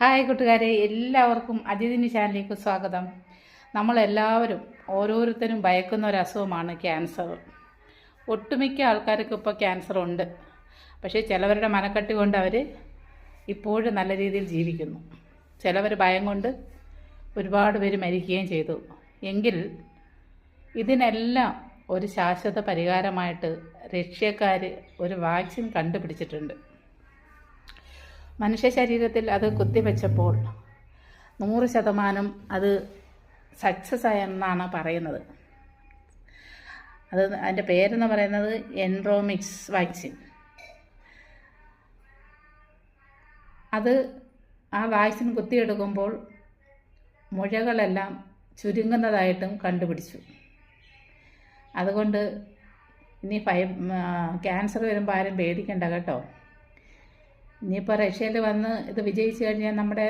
Hi കൂട്ടുകാരെ എല്ലാവർക്കും അതിഥിനി ചാനലിലേക്ക് സ്വാഗതം. നമ്മളെല്ലാവരും ഓരോരുത്തരും ഭയക്കുന്ന ഒരു അസുഖമാണ് ക്യാൻസർ. ഒട്ടുമിക്ക ആൾക്കാർക്ക് ഇപ്പോൾ ക്യാൻസർ ഉണ്ട്. പക്ഷേ ചിലവരുടെ മനക്കട്ടി കൊണ്ട് അവർ ഇപ്പോഴും നല്ല രീതിയിൽ ജീവിക്കുന്നു. ചിലവർ ഭയം കൊണ്ട് ഒരുപാട് പേര് മരിക്കുകയും ചെയ്തു. എങ്കിൽ ഇതിനെല്ലാം ഒരു ശാശ്വത പരിഹാരമായിട്ട് റഷ്യക്കാർ ഒരു വാക്സിൻ കണ്ടുപിടിച്ചിട്ടുണ്ട്. മനുഷ്യ ശരീരത്തിൽ അത് കുത്തിവെച്ചപ്പോൾ നൂറ് ശതമാനം അത് സക്സസ് ആയെന്നാണ് പറയുന്നത്. അത് അതിന്റെ പേരെന്ന് പറയുന്നത് എൻറോമിക്സ് വാക്സിൻ അത് ആ വാക്സിൻ കുത്തിയെടുക്കുമ്പോൾ മുഴകളെല്ലാം ചുരുങ്ങുന്നതായിട്ടും കണ്ടുപിടിച്ചു. അതുകൊണ്ട് ഇനി ഫൈ ക്യാൻസർ വരുമ്പോൾ ആരും പേടിക്കണ്ട കേട്ടോ. ഇനിയിപ്പോൾ റഷ്യയിൽ വന്ന് ഇത് വിജയിച്ചു കഴിഞ്ഞാൽ നമ്മുടെ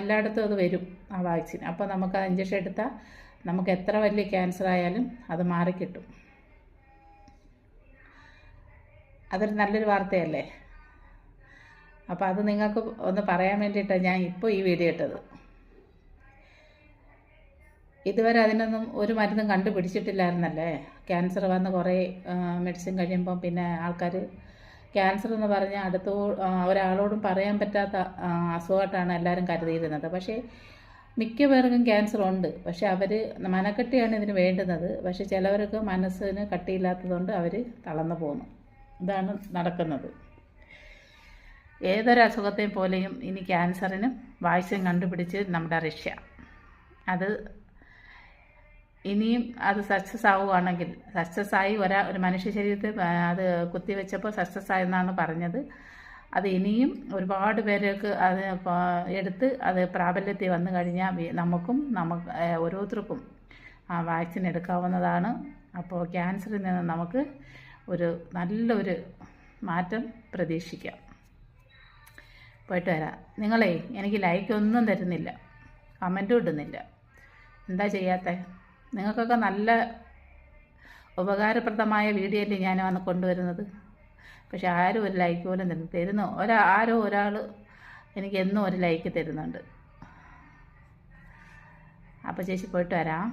എല്ലായിടത്തും അത് വരും ആ വാക്സിൻ. അപ്പോൾ നമുക്ക് ആ ഇഞ്ചക്ഷൻ എടുത്താൽ നമുക്ക് എത്ര വലിയ ക്യാൻസർ ആയാലും അത് മാറിക്കിട്ടും. അതൊരു നല്ലൊരു വാർത്തയല്ലേ? അപ്പോൾ അത് നിങ്ങൾക്ക് ഒന്ന് പറയാൻ വേണ്ടിയിട്ടാണ് ഞാൻ ഇപ്പോൾ ഈ വീഡിയോ ഇട്ടത്. ഇതുവരെ അതിനൊന്നും ഒരു മരുന്നും കണ്ടുപിടിച്ചിട്ടില്ലായിരുന്നല്ലേ? ക്യാൻസർ വന്ന് കുറേ മെഡിസിൻ കഴിയുമ്പം പിന്നെ ആൾക്കാർ ക്യാൻസർ എന്ന് പറഞ്ഞാൽ അടുത്ത ഒരാളോടും പറയാൻ പറ്റാത്ത അസുഖമായിട്ടാണ് എല്ലാവരും കരുതിയിരുന്നത്. പക്ഷേ മിക്ക പേർക്കും ക്യാൻസർ ഉണ്ട്. പക്ഷെ അവർ മനക്കെട്ടിയാണ് ഇതിന് വേണ്ടുന്നത്. പക്ഷെ ചിലവർക്ക് മനസ്സിന് കട്ടിയില്ലാത്തതുകൊണ്ട് അവർ തളർന്നു പോകുന്നു ഇതാണ് നടക്കുന്നത്. ഏതൊരു അസുഖത്തെ പോലെയും ഇനി ക്യാൻസറിനും വാക്സിൻ കണ്ടുപിടിച്ച് നമ്മുടെ റഷ്യ. അത് ഇനിയും അത് സക്സസ് ആവുകയാണെങ്കിൽ സക്സസ് ആയി ഒരാ ഒരു മനുഷ്യ ശരീരത്തിൽ അത് കുത്തിവെച്ചപ്പോൾ സക്സസ് ആയെന്നാണ് പറഞ്ഞത്. അത് ഇനിയും ഒരുപാട് പേർക്ക് അത് എടുത്ത് അത് പ്രാബല്യത്തിൽ വന്നു കഴിഞ്ഞാൽ നമുക്കും നമുക്ക് ഓരോരുത്തർക്കും ആ വാക്സിൻ എടുക്കാവുന്നതാണ്. അപ്പോൾ ക്യാൻസറിൽ നിന്ന് നമുക്ക് ഒരു നല്ലൊരു മാറ്റം പ്രതീക്ഷിക്കാം. പോയിട്ട് വരാം. നിങ്ങളെ എനിക്ക് ലൈക്ക് ഒന്നും തരുന്നില്ല. കമന്റും ഇടുന്നില്ല. എന്താ ചെയ്യാത്ത? നിങ്ങൾക്കൊക്കെ നല്ല ഉപകാരപ്രദമായ വീഡിയോ അല്ലേ ഞാൻ വന്ന് കൊണ്ടുവരുന്നത്. പക്ഷെ ആരും ഒരു ലൈക്ക് പോലും തരുന്നു തരുന്നു ഒരാ ആരോ ഒരാൾ എനിക്ക് എന്നും ഒരു ലൈക്ക് തരുന്നുണ്ട്. അപ്പോൾ ചേച്ചി പോയിട്ട് വരാം.